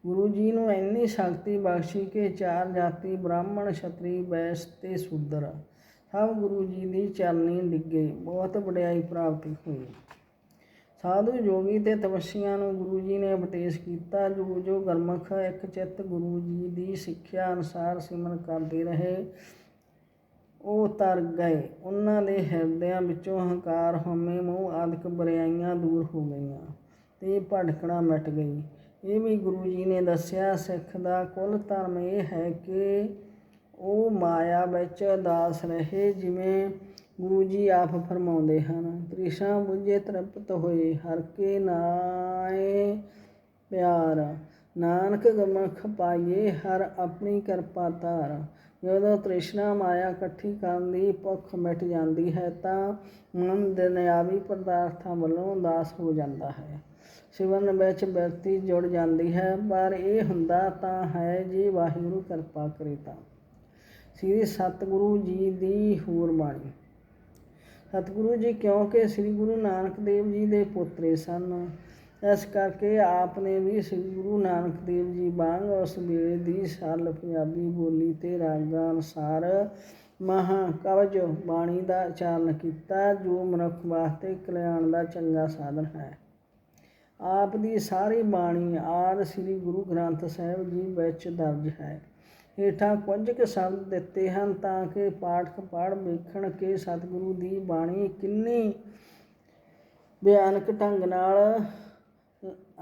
ਗੁਰੂ ਜੀ ਨੂੰ ਇੰਨੀ ਸ਼ਕਤੀ ਬਖਸ਼ੀ ਕਿ ਚਾਰ ਜਾਤੀ ਬ੍ਰਾਹਮਣ, ਛਤਰੀ ਬੈਸ ਤੇ ਸ਼ੂਦਰ ਸਭ ਗੁਰੂ ਜੀ ਦੀ ਚਰਨੀ ਡਿੱਗੇ, ਬਹੁਤ ਵਡਿਆਈ ਪ੍ਰਾਪਤੀ ਹੋਈ। ਸਾਧੂ ਜੋਗੀ ਤੇ ਤਪੱਸੀਆਂ ਨੂੰ ਗੁਰੂ ਜੀ ਨੇ ਉਪਦੇਸ਼ ਕੀਤਾ, ਜੋ ਜੋ ਗੁਰਮੁਖ ਇੱਕ ਚਿੱਤ ਗੁਰੂ ਜੀ ਦੀ ਸਿੱਖਿਆ ਅਨੁਸਾਰ ਸਿਮਰਨ ਕਰਦੇ ਰਹੇ ਉਹ ਤਰ ਗਏ। ਉਹਨਾਂ ਦੇ ਹਿਰਦਿਆਂ ਵਿੱਚੋਂ ਹੰਕਾਰ ਹਉਮੈ, ਮੋਹ ਆਦਿਕ ਬੁਰਾਈਆਂ ਦੂਰ ਹੋ ਗਈਆਂ ਤੇ ਭਟਕਣਾ ਮਿਟ ਗਈ। ਇਹ ਵੀ ਗੁਰੂ ਜੀ ਨੇ ਦੱਸਿਆ, ਸਿੱਖ ਦਾ ਕੁੱਲ ਧਰਮ ਇਹ ਹੈ ਕਿ ਉਹ ਮਾਇਆ ਵਿੱਚ ਦਾਸ ਰਹੇ, ਜਿਵੇਂ ਗੁਰੂ ਜੀ ਆਪ ਫਰਮਾਉਂਦੇ ਹਨ ਤ੍ਰਿਸ਼ਨਾ ਬੁਝੇ ਤ੍ਰਿਪਤ ਹੋਏ, ਹਰ ਕੇ ਨਾਏ ਪਿਆਰ। ਨਾਨਕ ਗਮਖ ਪਾਈਏ, ਹਰ ਆਪਣੀ ਕਿਰਪਾ ਧਾਰ। ਜਦੋਂ ਤ੍ਰਿਸ਼ਨਾ ਮਾਇਆ ਇਕੱਠੀ ਕਰਨ ਦੀ ਭੁੱਖ ਮਿਟ ਜਾਂਦੀ ਹੈ ਤਾਂ ਮਨ ਦੁਨਿਆਵੀ ਪਦਾਰਥਾਂ ਵੱਲੋਂ ਉਦਾਸ ਹੋ ਜਾਂਦਾ ਹੈ। ਸਿਵਨ ਵਿੱਚ ਵਿਅਕਤੀ ਜੁੜ ਜਾਂਦੀ ਹੈ, ਪਰ ਇਹ ਹੁੰਦਾ ਤਾਂ ਹੈ ਜੀ ਵਾਹਿਗੁਰੂ ਕਿਰਪਾ ਕਰੇ ਤਾਂ। ਸ੍ਰੀ ਸਤਿਗੁਰੂ ਜੀ ਦੀ ਹੋਰ ਬਾਣੀ। ਸਤਿਗੁਰੂ ਜੀ, ਕਿਉਂਕਿ ਸ੍ਰੀ ਗੁਰੂ ਨਾਨਕ ਦੇਵ ਜੀ ਦੇ ਪੋਤਰੇ ਸਨ ਇਸ ਕਰਕੇ ਆਪ ਨੇ ਵੀ ਸ੍ਰੀ ਗੁਰੂ ਨਾਨਕ ਦੇਵ ਜੀ ਵਾਂਗ ਉਸ ਵੇਲੇ ਦੀ ਸਰਲ ਪੰਜਾਬੀ ਬੋਲੀ ਤੇ ਰਾਗਾਂ ਅਨੁਸਾਰ ਮਹਾ ਕਵਜ ਬਾਣੀ ਦਾ ਉਚਾਰਨ ਕੀਤਾ, ਜੋ ਮਨੁੱਖ ਵਾਸਤੇ ਕਲਿਆਣ ਦਾ ਚੰਗਾ ਸਾਧਨ ਹੈ। ਆਪ ਦੀ ਸਾਰੀ ਬਾਣੀ ਆਦ ਸ੍ਰੀ ਗੁਰੂ ਗ੍ਰੰਥ ਸਾਹਿਬ ਜੀ ਵਿੱਚ ਦਰਜ ਹੈ। ਹੇਠਾਂ ਕੁਝ ਕੁ ਸ਼ਬਦ ਦਿੱਤੇ ਹਨ ਤਾਂ ਕਿ ਪਾਠਕ ਪੜ੍ਹ, ਵੇਖਣ ਕੇ ਸਤਿਗੁਰੂ ਦੀ ਬਾਣੀ ਕਿੰਨੀ ਬਿਆਨਕ ਢੰਗ ਨਾਲ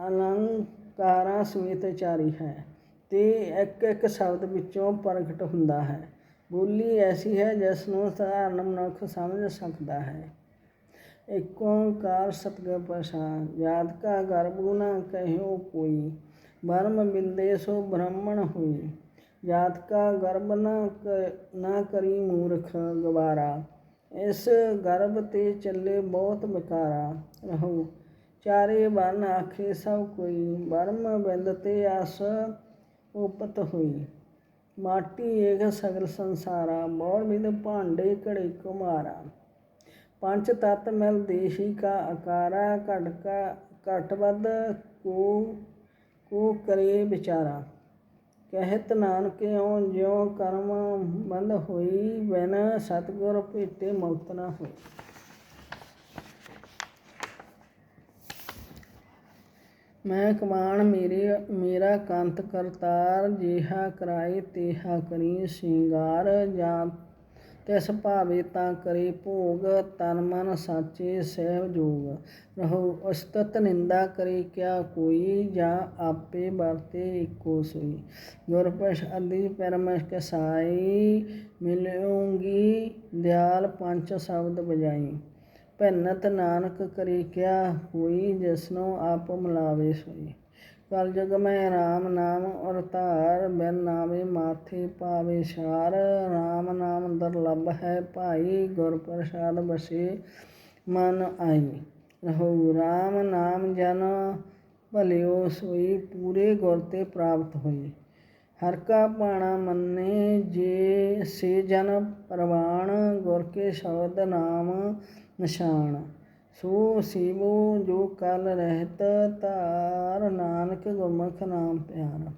ਅਲੰਕਾਰਾਂ ਸਮੇਤ ਉਚਾਰੀ ਹੈ ਤੇ ਇੱਕ ਇੱਕ ਸ਼ਬਦ ਵਿੱਚੋਂ ਪ੍ਰਗਟ ਹੁੰਦਾ ਹੈ। ਬੋਲੀ ਐਸੀ ਹੈ ਜਿਸ ਨੂੰ ਸਧਾਰਨ ਮਨੁੱਖ ਸਮਝ ਸਕਦਾ ਹੈ। ਏਕ ਓੰਕਾਰ ਸਤਿਗੁਰ ਪ੍ਰਸਾਦ ਜਾਤ ਕਾ ਗਰਭੁ ਨ ਕਹਿਓ ਕੋਈ ਬਰਮ ਬਿੰਦੇ ਸੋ ਬ੍ਰਾਹਮਣ ਹੋਈ ਜਾਤ ਕਾ ਗਰਭ ਨਾ ਕ- ਨ ਕਰੀ ਮੂਰਖ ਗਵਾਰਾ, ਇਸ ਗਰਭ ਤੇ ਚੱਲੇ ਬਹੁਤ ਵਿਕਾਰਾ ਰਹੋ। ਚਾਰੇ ਬਨ ਆਖੇ ਸਭ ਕੋਈ, ਬਰਮ ਬਿੰਦ ਤੇ ਆਸ ਉਪਤ ਹੋਈ। ਮਾਟੀ ਏਕ ਸਗਲ ਸੰਸਾਰਾ ਮੋੜ ਬਿੰਦ ਭਾਂਡੇ ਘੜੇ ਕੁਮਾਰਾ। ਪੰਜ ਤਤ ਮਿਲ ਦੇਸ਼ੀ ਕਾ ਆਕਾਰਾ ਘਟਕਾ ਕਾ, ਘਟ ਵੱਧ ਕੋ ਕੋ ਕਰੇ ਵਿਚਾਰਾ। ਕਹਿਤ ਨਾਨਕਿਓ ਜਿਉ ਕਰਮ ਬੰਦ ਹੋਈ, ਬਿਨ ਸਤਗੁਰ ਭੇਟੇ ਮੁਕਤ ਨਾ ਹੋਈ। ਮੈਂ ਕਮਾਣ ਮੇਰੇ, ਮੇਰਾ ਕੰਤ ਕਰਤਾਰ ਜਿਹਾ ਕਰਾਏ ਤੇਹਾ ਕਰੀ ਸਿੰਗਾਰ ਜਾਂ ਤਿਸ ਭਾਵੇ ਤਾਂ ਕਰੇ ਭੋਗ, ਤਨ ਮਨ ਸਾਚੇ ਸਹਿਬ ਜੋਗ ਰਹੋ ਉਸਤਤ ਨਿੰਦਾ ਕਰੇ ਕਿਆ ਕੋਈ ਜਾਂ ਆਪੇ ਵਰਤੇ ਇੱਕੋ ਸੋਈ। ਗੁਰਪਸ਼ ਅਦੀ ਪਰਮਸ਼ ਕਸਾਈ ਮਿਲਿਓਗੀ ਦਿਆਲ ਪੰਜ ਸ਼ਬਦ ਬਜਾਈ। ਭੰਨਤ ਨਾਨਕ ਕਰੀ ਕਿਆ ਕੋਈ ਜਿਸਨੂੰ ਆਪ ਮਿਲਾਵੇ ਸੋਈ। ਕਲ ਜਗ ਮੈਂ RAM ਨਾਮ ਔਰ ਧਾਰ, ਬਿਨ ਨਾਵੇ ਮਾਥੇ ਪਾਵੇ ਛਾਰ RAM ਨਾਮ ਦੁਰਲਭ ਹੈ ਭਾਈ, ਗੁਰ ਪ੍ਰਸਾਦ ਬਸੇ ਮਨ ਆਈ। ਰਹੋ RAM ਨਾਮ ਜਨ ਭਲਿਓ ਸੋਈ, ਪੂਰੇ ਗੁਰ ਤੇ ਪ੍ਰਾਪਤ ਹੋਈ। ਹਰ ਕਾ ਪਾਣਾ ਮੰਨੇ ਜੇ ਸੇ ਜਨ ਪ੍ਰਵਾਣ, ਗੁਰ ਕੇ ਸ਼ਬਦ ਨਾਮ ਨਿਸ਼ਾਨ। ਸੋ ਸੀਵੋ ਜੋ ਕਲ ਰਹਿਤ ਧਾਰ, ਨਾਨਕ ਗੁਰਮੁਖ ਨਾਮ ਪਿਆਰ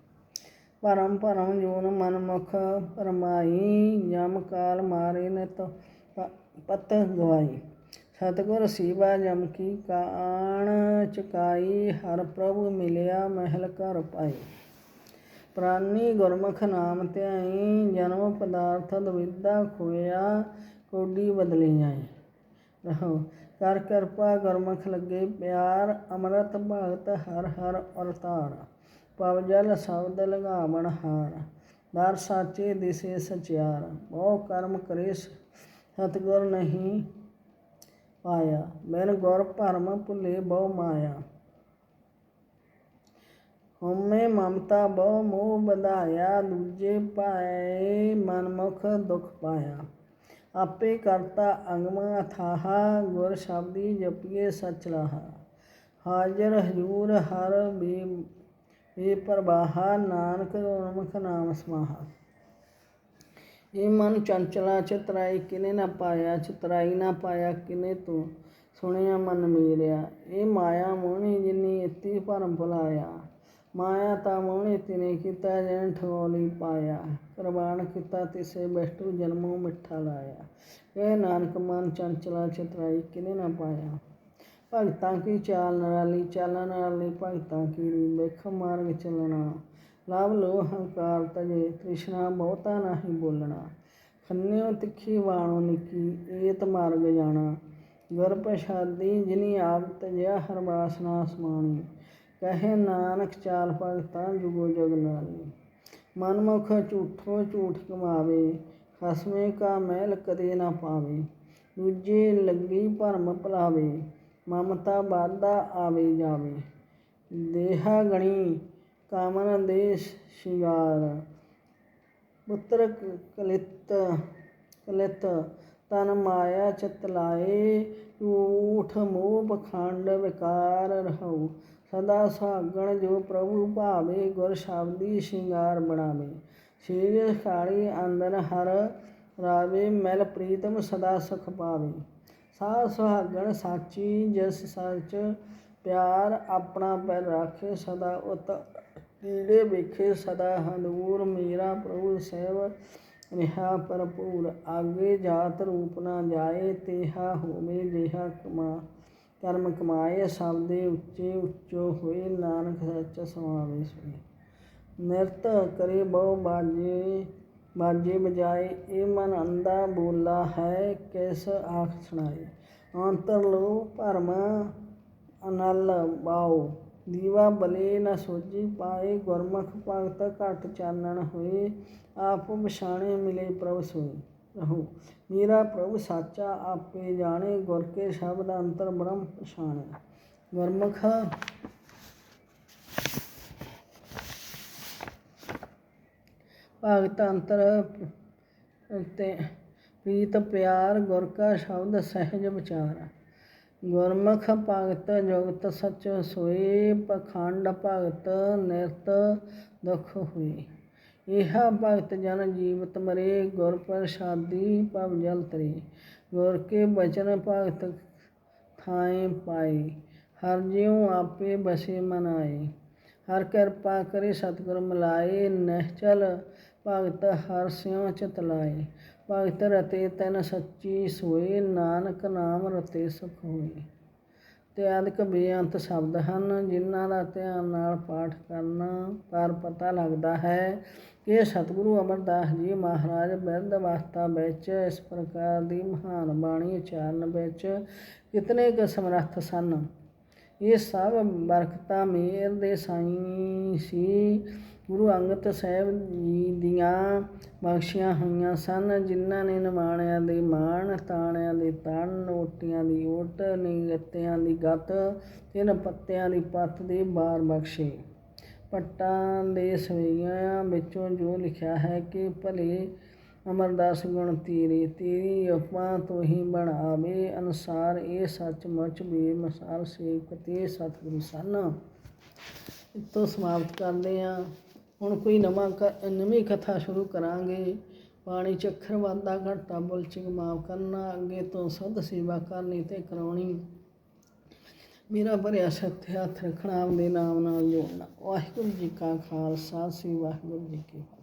ਪਰਮ ਪਰਮ ਜੂਨ ਮਨ ਮੁਖ ਪਰਮਾਈ, ਜਮ ਕਾਲ ਮਾਰੇ ਨਿਤ ਪਤ ਗਵਾਈ। ਸਤਿਗੁਰ ਸੀਵਾ ਜਮ ਕੀ ਕਾਣ, ਚੁਕਾਈ ਹਰ ਪ੍ਰਭੂ ਮਿਲਿਆ ਮਹਿਲ ਘਰ ਪਾਈ। ਪ੍ਰਾਨੀ ਗੁਰਮੁਖ ਨਾਮ ਧਿਆਈ, ਜਨਮ ਪਦਾਰਥ ਦਵਿਦਾ ਖੋਇਆ, ਕੋਡੀ ਬਦਲੀ ਆਈ ਰਹੋ ਕਰ ਕਿਰਪਾ ਗੁਰਮੁਖ ਲੱਗੇ ਪਿਆਰ, ਅੰਮ੍ਰਿਤ ਭਗਤ ਹਰ ਹਰ ਅਵਤਾਰ ਪਵ ਜਲ ਸ਼ਬਦ ਲਗਾਵਣ ਹਾਰ। ਦਰ ਸਾਚੇ ਦਿਸੇ ਸਚਿਆਰ। ਬਹੁ ਕਰਮ ਕਰੇ ਸਤਗੁਰ ਨਹੀਂ ਪਾਇਆ। ਮੈਨ ਗੁਰ ਭਰਮ ਭੁੱਲੇ ਬਹੁ ਮਾਇਆ। ਹਉਮੈ ਮਮਤਾ ਬਹੁ ਮੋਹ ਵਧਾਇਆ। ਦੂਜੇ ਪਾਏ ਮਨਮੁਖ ਦੁਖ ਪਾਇਆ। ਆਪੇ ਕਰਤਾ ਅੰਗਮ ਅਥਾਹਾ ਗੁਰ ਸ਼ਬਦੀ ਜਪੀਏ ਸਚ ਰਹਾ। ਹਾਜ਼ਰ ਹਜੂਰ ਹਰ ਬੇ ਬੇ ਪ੍ਰਵਾਹਾ ਨਾਨਕ ਗੁਰਮੁਖ ਨਾਮ ਸਮਾਹਾ। ਇਹ ਮਨ ਚੰਚਲਾ ਚਤਰਾਈ ਕਿਨੇ ਨਾ ਪਾਇਆ ਚਤਰਾਈ ਨਾ ਪਾਇਆ, ਕਿਨੇ ਤੂੰ ਸੁਣਿਆ ਮਨ ਮੇਰਿਆ। ਇਹ ਮਾਇਆ ਮੋਹਣੀ ਜਿਨੀ ਇਤੀ ਭਰਮ ਭੁਲਾਇਆ। ਮਾਇਆ ਤਾ ਮੋਹਣੀ ਤਿਨੇ ਕੀਤਾ ਜਨ ਠਗੋਲੀ ਪਾਇਆ। ਕੁਰਬਾਨ ਕੀਤਾ ਤਿਸੇ ਬੈਠੂ ਜਨਮੋ ਮਿੱਠਾ ਲਾਇਆ। ਇਹ ਨਾਨਕ ਮਨ ਚੰਚਲਾ ਚਤਰਾਈ ਕਿਨੇ ਨਾ ਪਾਇਆ। ਭਗਤਾਂ ਕੀ ਚਾਲ ਨਰਾਲੀ ਚਾਲਣ ਨਾਲੀ ਭਗਤਾਂ ਕੀ ਵੇਖ ਮਾਰਗ ਚੱਲਣਾ ਲਾਭ ਲੋ ਹੰਕਾਰ ਤਜੇ, ਤ੍ਰਿਸ਼ਨਾ ਬਹੁਤਾ ਨਾਹੀ ਬੋਲਣਾ। ਖੰਨਿਓ ਤਿੱਖੀ ਬਾਣੋ ਨਿੱਕੀ, ਏਤ ਮਾਰਗ ਜਾਣਾ। ਗੁਰ ਪ੍ਰਸਾਦੀ ਜਿਨੀ ਆਪ ਤਜਿਆ ਹਰ ਬਾਸਨਾ ਸਮਾਣੀ। ਕਹੇ ਨਾਨਕ ਚਾਲ ਭਗਤਾਂ ਜੁਗੋ ਜਗ ਨਾਲੀ ਮਨਮੁਖ ਝੂਠੋ ਝੂਠ ਕਮਾਵੇ ਖਸਮੇ ਕਾ ਮਹਿਲ ਕਦੇ ਨਾ ਪਾਵੇ। ਦੂਜੇ ਲੱਗੀ ਭਰਮ ਭੁਲਾਵੇ, ਮਮਤਾ ਬਾਧਾ ਆਵੇ ਜਾਵੇ। ਦੇਹਾ ਗਣੀ ਕਾਮਨ ਦੇਸ਼ ਸ਼ਿੰਗਾਰ, ਪੁੱਤਰ ਕਲਿਤ ਕਲਿਤ ਤਨ ਮਾਇਆ ਚਿਤ ਲਾਏ, ਝੂਠ ਮੋਹ ਪਖੰਡ ਵਿਕਾਰ ਰਹੋ ਸਦਾ ਸੁਹਾਗਣ ਜੋ ਪ੍ਰਭੂ ਭਾਵੇ, ਗੁਰ ਸ਼ਬਦੀ ਸ਼ਿੰਗਾਰ ਬਣਾਵੇ। ਸ਼ੀਰ ਖਾਲੀ ਅੰਦਰ ਹਰ ਰਾਵੇ, ਮਿਲ ਪ੍ਰੀਤਮ ਸਦਾ ਸੁਖ ਪਾਵੇ। ਸਾ ਸੁਹਾਗਣ ਸਾਚੀ, ਜਿਸ ਸੱਚ ਪਿਆਰ ਆਪਣਾ ਪੈਰ ਰਾਖੇ, ਸਦਾ ਉਤ ਕੀੜੇ ਵੇਖੇ, ਸਦਾ ਹੰਦੂਰ ਮੇਰਾ ਪ੍ਰਭੂ ਸੇਵ ਰਿਹਾ ਭਰਪੂਰ। ਆਗੇ ਜਾਤ ਰੂਪ ਨਾ ਜਾਏ, ਤੇਹਾ ਹੋਵੇ ਜਿਹਾ ਕਮਾ। ਕਰਮ ਕਮਾਏ, ਸਭ ਦੇ ਉੱਚੇ ਉੱਚੋ ਹੋਏ, ਨਾਨਕ ਸੱਚ ਸਮਾਵੇ ਸੋਏ। ਨਿਰਤ ਕਰੇ ਬਹੁ ਬਾਜੇ ਬਾਜੇ ਬਜਾਏ, ਇਹ ਮਨ ਅੰਦਾ ਬੋਲਾ ਹੈ, ਕਿਸ ਆਖ ਸੁਣਾਏ। ਅੰਤਰ ਲੋ ਭਰਮ ਅਨਲ ਬਾਉ ਦੀਵਾ ਬਲੇ ਨ ਸੋਜੀ ਪਾਏ, ਗੁਰਮੁਖ ਭਗਤ ਘਟ ਚਾਨਣ ਹੋਏ, ਆਪ ਪਛਾਣੇ ਮਿਲੇ ਪ੍ਰਭ ਸੋਈ ਰਹੋ। ਮੇਰਾ ਪ੍ਰਭ ਸਾਚਾ ਆਪੇ ਜਾਣੇ ਗੁਰ ਕੇ ਸ਼ਬਦ ਅੰਤਰ ਬ੍ਰਹਮ ਪਛਾਣੇ ਗੁਰਮੁਖ ਭਗਤ ਅੰਤਰ ਤੇ ਪ੍ਰੀਤ ਪਿਆਰ ਗੁਰ ਕਾ ਸ਼ਬਦ ਸਹਿਜ ਵਿਚਾਰ ਗੁਰਮੁਖ ਭਗਤ ਜੁਗਤ ਸਚ ਸੋਏ ਪਖੰਡ ਭਗਤ ਨਿਰਤ ਦੁਖ ਹੋਏ ਇਹਾ ਭਗਤ ਜਨ ਜੀਵਤ ਮਰੇ, ਗੁਰ ਪ੍ਰਸਾਦੀ ਭਵ ਜਲ ਤਰੇ। ਗੁਰ ਕੇ ਬਚਨ ਭਗਤ ਥਾਏ ਪਾਏ, ਹਰ ਜਿਉ ਆਪੇ ਬਸੇ ਮਨਾਏ। ਹਰ ਕਿਰਪਾ ਕਰੇ ਸਤਿਗੁਰ ਮਿਲਾਏ ਨਹਿਚਲ ਭਗਤ ਹਰ ਸਿਉ ਚਿਤ ਲਾਏ। ਭਗਤ ਰਤੇ ਤਨ ਸੱਚੀ ਸੋਏ, ਨਾਨਕ ਨਾਮ ਰਤੇ ਸੁਖ ਹੋਏ। ਤੇ ਅਦਕ ਬੇਅੰਤ ਸ਼ਬਦ ਹਨ, ਜਿਨ੍ਹਾਂ ਦਾ ਧਿਆਨ ਨਾਲ ਪਾਠ ਕਰਨਾ, ਪਰ ਪਤਾ ਲੱਗਦਾ ਹੈ ਕਿ ਸਤਿਗੁਰੂ ਅਮਰਦਾਸ ਜੀ ਮਹਾਰਾਜ ਬਿਰਧ ਅਵਸਥਾ ਵਿੱਚ ਇਸ ਪ੍ਰਕਾਰ ਦੀ ਮਹਾਨ ਬਾਣੀ ਉਚਾਰਨ ਵਿੱਚ ਕਿਤਨੇ ਕੁ ਸਮਰੱਥ ਸਨ। ਇਹ ਸਭ ਬਰਕਤਾਂ ਮੇਰ ਦੇ ਸਾਈਂ ਸੀ। ਗੁਰੂ ਅੰਗਦ ਸਾਹਿਬ ਜੀ ਦੀਆਂ ਬਖਸ਼ੀਆਂ ਹੋਈਆਂ ਸਨ, ਜਿਨ੍ਹਾਂ ਨੇ ਨਿਮਾਣਿਆਂ ਦੇ ਮਾਣ, ਤਾਣਿਆਂ ਦੇ ਤਣ ਨੋਟੀਆਂ ਦੀ ਓਟ ਨਿਗਤਿਆਂ ਦੀ ਗੱਤ, ਤਿੰਨ ਪੱਤਿਆਂ ਦੀ ਪੱਤ ਦੇ ਬਾਰ ਬਖਸ਼ੇ। ਭੱਟਾਂ ਦੇ ਸਵਈਆਂ ਵਿੱਚੋਂ ਜੋ ਲਿਖਿਆ ਹੈ ਕਿ ਭਲੇ ਅਮਰਦਾਸ ਗੁਣ ਤੇਰੇ, ਤੇਰੀ ਅਪਾਂ ਤੋਂ ਹੀ ਬਣਾਵੇ ਅਨਸਾਰ ਇਹ ਸੱਚਮੁੱਚ ਬੇਮਿਸਾਲ ਸੇਵਕ ਤੇ ਸਤਿਗੁਰੂ ਸਨ। ਇਤੋਂ ਸਮਾਪਤ ਕਰਦੇ ਹਾਂ। ਹੁਣ ਕੋਈ ਨਵਾਂ ਕ- ਨਵੀਂ ਕਥਾ ਸ਼ੁਰੂ ਕਰਾਂਗੇ। ਪਾਣੀ ਚ ਅੱਖਰ ਵਾਧਾ ਘਾਟਾ ਬੁਲਚਿਕ ਮਾਫ ਕਰਨਾ, ਅੱਗੇ ਤੋਂ ਸਦ ਸੇਵਾ ਕਰਨੀ ਤੇ ਕਰਾਉਣੀ। ਮੇਰਾ ਭਰਿਆ ਸੱਤ ਹੱਥ ਰੱਖਣਾ, ਆਪਦੇ ਨਾਮ ਨਾਲ ਜੋੜਨਾ। ਵਾਹਿਗੁਰੂ ਜੀ ਕਾ ਖਾਲਸਾ, ਸ੍ਰੀ ਵਾਹਿਗੁਰੂ ਜੀ ਕੀ ਫਤਿਹ।